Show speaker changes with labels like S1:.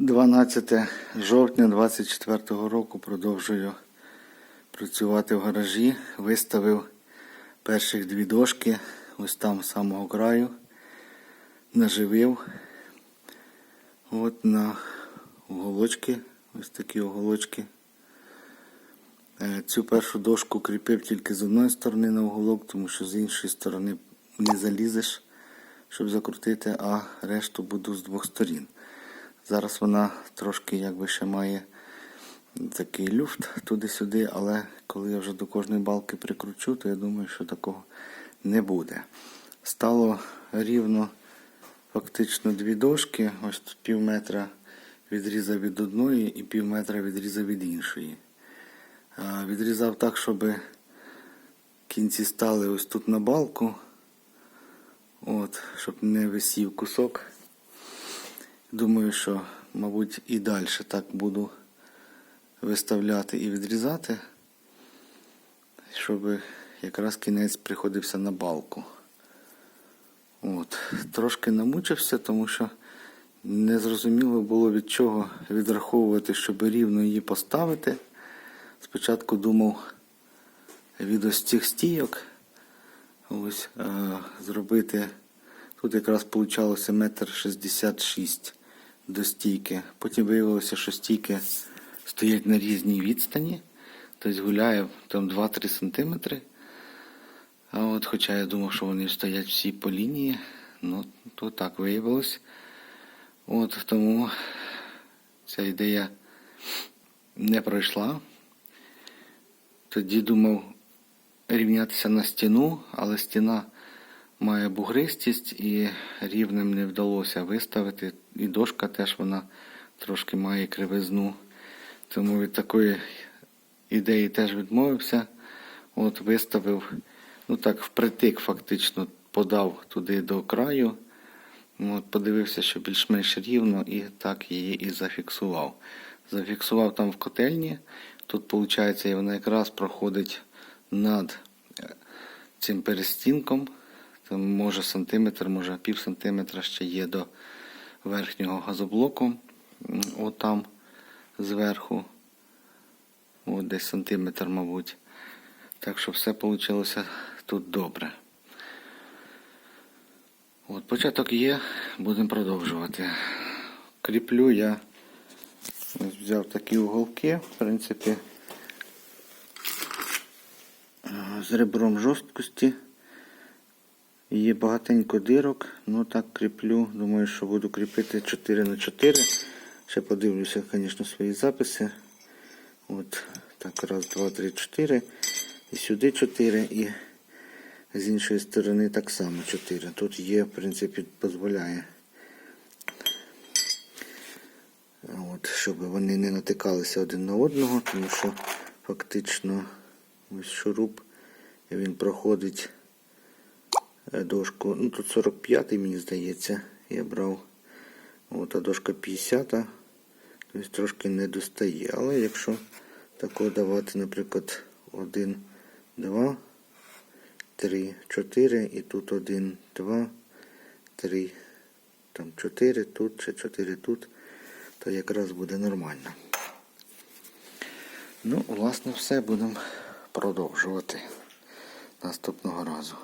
S1: 12 жовтня 24 року продовжую працювати в гаражі. Виставив перших дві дошки, ось там з самого краю. Наживив. От на уголочки, ось такі уголочки. Е, Цю першу дошку кріпив тільки з одної сторони на уголок, тому що з іншої сторони не залізеш, щоб закрутити, а решту буду з двох сторін. Зараз вона трошки якби ще має такий люфт туди-сюди, але коли я вже до кожної балки прикручу, то я думаю, що такого не буде. Стало рівно фактично дві дошки, ось тут пів метра відрізав від одної і пів метра відрізав від іншої. Відрізав так, щоб кінці стали ось тут на балку, от, щоб не висів кусок. Думаю, що, мабуть, і далі так буду виставляти і відрізати, щоб якраз кінець приходився на балку. От. Трошки намучився, тому що не зрозуміло було від чого відраховувати, щоб рівно її поставити. Спочатку думав від ось цих стійок ось, е, зробити. Тут якраз вийшло метр шістдесят шість до стійки. Потім виявилося, що стійки стоять на різній відстані. Тобто гуляє там 2-3 сантиметри. А от хоча я думав, що вони стоять всі по лінії, ну то так виявилось. От тому ця ідея не пройшла. Тоді думав рівнятися на стіну, але стіна має бугристість і рівнем не вдалося виставити. І дошка теж вона трошки має кривизну. Тому від такої ідеї теж відмовився. От виставив, ну так, впритик фактично подав туди до краю. От, подивився, що більш-менш рівно, і так її і зафіксував. Зафіксував там в котельні. Тут, виходить, вона якраз проходить над е, цим перестінком. Там може сантиметр, може пів сантиметра ще є до верхнього газоблоку. От там зверху. От десь сантиметр, мабуть. Так що все вийшло тут добре. От початок є, будемо продовжувати. Кріплю я взяв такі уголки, в принципі, з ребром жорсткості. Є багатенько дирок, ну так кріплю. Думаю, що буду кріпити 4 на 4 Ще подивлюся, звісно, свої записи. От так, раз, два, три, чотири. І сюди 4, і з іншої сторони так само 4. Тут є, в принципі, дозволяє. От, щоб вони не натикалися один на одного, тому що фактично ось шуруп він проходить дошку. Ну тут 45 мені здається, я брав. От, а дошка 50, тобто трошки не достає. Але якщо такого давати, наприклад, 1, 2, 3, 4 і тут 1, 2, 3, там 4 тут, чи 4 тут, то якраз буде нормально. Ну, власне, все будемо продовжувати наступного разу.